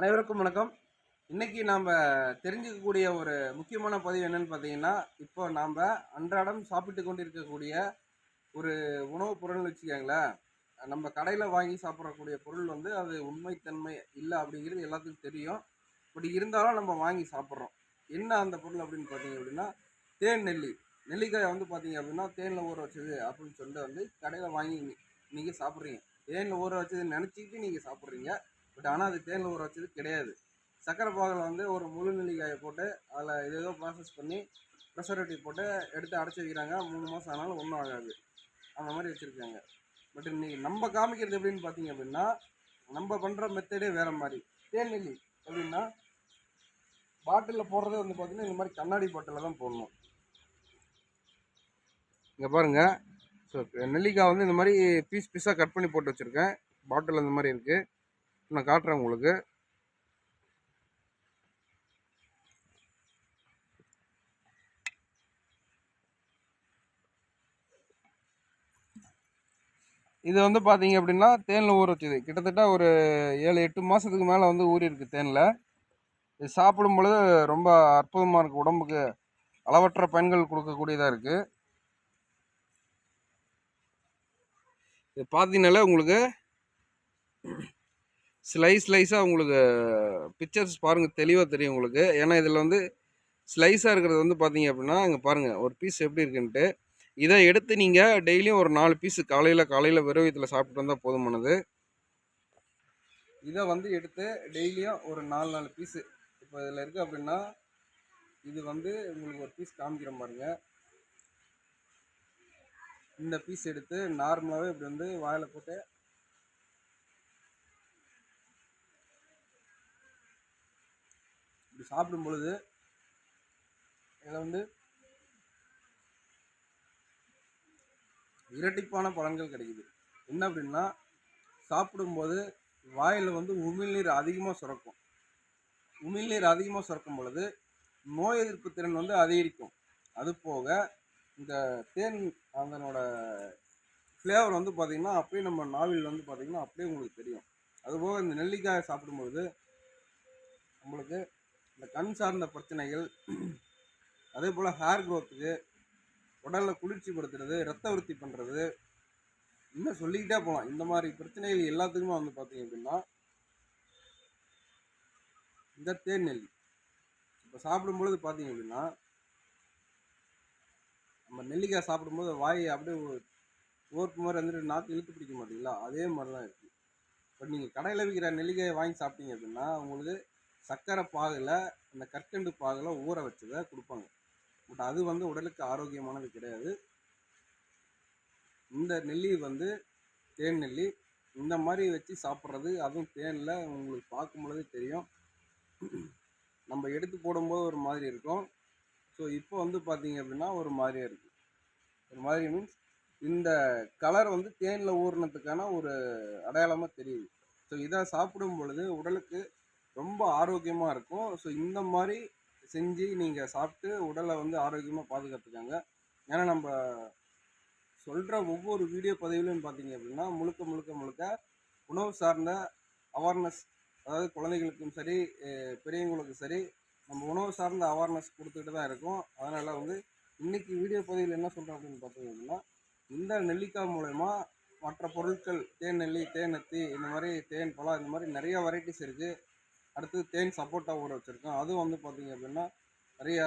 அனைவருக்கும் வணக்கம். இன்றைக்கி நாம் தெரிஞ்சுக்கக்கூடிய ஒரு முக்கியமான பதிவு என்னென்னு பார்த்தீங்கன்னா இப்போ நாம் அன்றாடம் சாப்பிட்டு கொண்டு இருக்கக்கூடிய ஒரு உணவுப் பொருள்னு வச்சுக்கோங்களேன். நம்ம கடையில் வாங்கி சாப்பிடக்கூடிய பொருள் வந்து அது உண்மைத்தன்மை இல்லை அப்படிங்கிறது எல்லாத்துக்கும் தெரியும். பட் இருந்தாலும் நம்ம வாங்கி சாப்பிட்றோம். என்ன அந்த பொருள் அப்படின்னு பார்த்தீங்க அப்படின்னா தேன் நெல்லி. நெல்லிக்காய் வந்து பார்த்தீங்க அப்படின்னா தேனில் ஊற வச்சது அப்படின்னு சொல்லிட்டு வந்து கடையில் வாங்கி நீங்கள் சாப்பிட்றீங்க. தேனில் ஊற வச்சது நினச்சிக்கிட்டு நீங்கள் சாப்பிட்றீங்க. பட் ஆனால் அது தேனில் ஊற வச்சது கிடையாது. சக்கரை பாகில் வந்து ஒரு முழு நெல்லிக்காயை போட்டு அதில் ஏதேதோ ப்ராசஸ் பண்ணி ப்ரெஷர்வேட்டிவ் போட்டு எடுத்து அடைச்சி வைக்கிறாங்க. மூணு மாதம் ஆனாலும் ஒன்றும் ஆகாது. அந்த மாதிரி வச்சுருக்காங்க. பட் இன்னைக்கு நம்ம காமிக்கிறது எப்படின்னு பார்த்தீங்க அப்படின்னா நம்ம பண்ணுற மெத்தடே வேறு மாதிரி. தேன் நெல்லி எப்படின்னா பாட்டிலில் போடுறதே வந்து பார்த்தீங்கன்னா இந்த மாதிரி கண்ணாடி பாட்டிலில் தான் போடணும். இங்கே பாருங்கள் ஸோ நெல்லிக்காய் வந்து இந்த மாதிரி பீஸ் பீஸாக கட் பண்ணி போட்டு வச்சுருக்கேன். பாட்டில் இந்த மாதிரி இருக்குது நான் காட்டுறேன் உங்களுக்கு. இது வந்து பார்த்தீங்க அப்படின்னா தேனில் ஊற வச்சது. கிட்டத்தட்ட ஒரு ஏழு எட்டு மாதத்துக்கு மேலே வந்து ஊறிருக்கு தேனில். இது சாப்பிடும் பொழுது ரொம்ப அற்புதமாக இருக்குது உடம்புக்கு அளவற்ற பயன்கள் கொடுக்கக்கூடியதாக இருக்குது இது பார்த்தீங்கனாலே உங்களுக்கு ஸ்லைஸ் ஸ்லைஸாக உங்களுக்கு பிக்சர்ஸ் பாருங்கள் தெளிவாக தெரியும் உங்களுக்கு. ஏன்னா இதில் வந்து ஸ்லைஸாக இருக்கிறது வந்து பார்த்தீங்க அப்படின்னா இங்கே பாருங்கள் ஒரு பீஸ் எப்படி இருக்குன்ட்டு. இதை எடுத்து நீங்கள் டெய்லியும் ஒரு நாலு பீஸு காலையில் காலையில் வெறும் இதில் சாப்பிட்டு வந்தால் போதுமானது. இதை வந்து எடுத்து டெய்லியும் ஒரு நாலு நாலு பீஸு இப்போ இதில் இருக்குது அப்படின்னா இது வந்து உங்களுக்கு ஒரு பீஸ் காமிக்கிற பாருங்க. இந்த பீஸ் எடுத்து நார்மலாகவே இப்படி வந்து வாயில் போட்டு இப்படி சாப்பிடும் பொழுது இதில் வந்து இரட்டிப்பான பலன்கள் கிடைக்குது. என்ன அப்படின்னா சாப்பிடும்போது வாயில் வந்து உமிழ்நீர் அதிகமாக சுரக்கும். உமிழ்நீர் அதிகமாக சுரக்கும் பொழுது நோய் எதிர்ப்பு திறன் வந்து அதிகரிக்கும். அது போக இந்த தேன் அதனோட ஃப்ளேவர் வந்து பார்த்திங்கன்னா அப்படியே நம்ம நாவில் வந்து பார்த்திங்கன்னா அப்படியே உங்களுக்கு தெரியும். அதுபோக இந்த நெல்லிக்காயை சாப்பிடும்பொழுது நம்மளுக்கு இந்த கண் சார்ந்த பிரச்சனைகள் அதே போல் ஹேர் க்ரோத்துக்கு உடலில் குளிர்ச்சி படுத்துறது ரத்த விருத்தி பண்ணுறது இன்னும் சொல்லிக்கிட்டே போகலாம் இந்த மாதிரி பிரச்சனைகள் எல்லாத்துக்குமே வந்து பார்த்தீங்க அப்படின்னா இந்த தேன் நெல்லி இப்போ சாப்பிடும்பொழுது பார்த்தீங்க அப்படின்னா நம்ம நெல்லிக்காய் சாப்பிடும்போது வாயை அப்படியே ஓர்ப்பு மாதிரி வந்துட்டு நாற்று இழுத்து பிடிக்க மாட்டீங்களா? அதே மாதிரி தான் இருக்குது இப்போ நீங்கள் கடையில் விற்கிற நெல்லிக்காயை வாங்கி சாப்பிட்டீங்க அப்படின்னா உங்களுக்கு சர்க்கரை பாகில் அந்த கற்கண்டு பாகில் ஊற வச்சதை கொடுப்பாங்க. பட் அது வந்து உடலுக்கு ஆரோக்கியமானது கிடையாது. இந்த நெல்லி வந்து தேன் நெல்லி இந்த மாதிரி வச்சு சாப்பிட்றது அதுவும் தேனில் உங்களுக்கு பார்க்கும் பொழுதே தெரியும். நம்ம எடுத்து போடும்போது ஒரு மாதிரி இருக்கும். ஸோ இப்போ வந்து பார்த்தீங்க அப்படின்னா ஒரு மாதிரியாக இருக்குது ஒரு மாதிரி மீன்ஸ் இந்த கலர் வந்து தேனில் ஊறினதுக்கான ஒரு அடையாளமாக தெரியுது. ஸோ இதை சாப்பிடும் பொழுது உடலுக்கு ரொம்ப ஆரோக்கியமாக இருக்கும். ஸோ இந்த மாதிரி செஞ்சு நீங்கள் சாப்பிட்டு உடலை வந்து ஆரோக்கியமாக பாதுகாத்துக்காங்க. ஏன்னா நம்ம சொல்கிற ஒவ்வொரு வீடியோ பதிவுலையும் பார்த்தீங்க அப்படின்னா முழுக்க முழுக்க முழுக்க உணவு சார்ந்த அவேர்னஸ் அதாவது குழந்தைகளுக்கும் சரி பெரியவங்களுக்கும் சரி நம்ம உணவு சார்ந்த அவேர்னஸ் கொடுத்துக்கிட்டு தான் இருக்கும். அதனால் வந்து இன்றைக்கி வீடியோ பதிவில் என்ன சொல்கிறோம் அப்படின்னு பார்த்தீங்க அப்படின்னா இந்த நெல்லிக்காய் மூலயமா மற்ற பொருட்கள் தேன் நெல்லி தேன் நெத்தி இந்த மாதிரி தேன் பழம் இந்த மாதிரி நிறைய வெரைட்டிஸ் இருக்குது அடுத்து தேன் சப்போட்டா ஊற வச்சுருக்கோம் அதுவும் வந்து பார்த்தீங்க அப்படின்னா நிறையா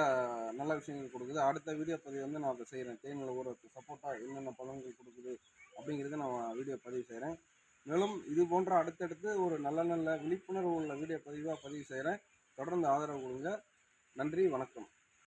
நல்ல விஷயங்கள் கொடுக்குது. அடுத்த வீடியோ பதிவு வந்து நான் அதை செய்கிறேன் தேனில் ஊற வச்சு சப்போட்டா என்னென்ன பலன்கள் கொடுக்குது அப்படிங்கிறத நான் வீடியோ பதிவு செய்கிறேன் மேலும் இது போன்ற அடுத்தடுத்து ஒரு நல்ல நல்ல விழிப்புணர்வு உள்ள வீடியோ பதிவாக பதிவு செய்கிறேன் தொடர்ந்து ஆதரவு கொடுங்க. நன்றி வணக்கம்.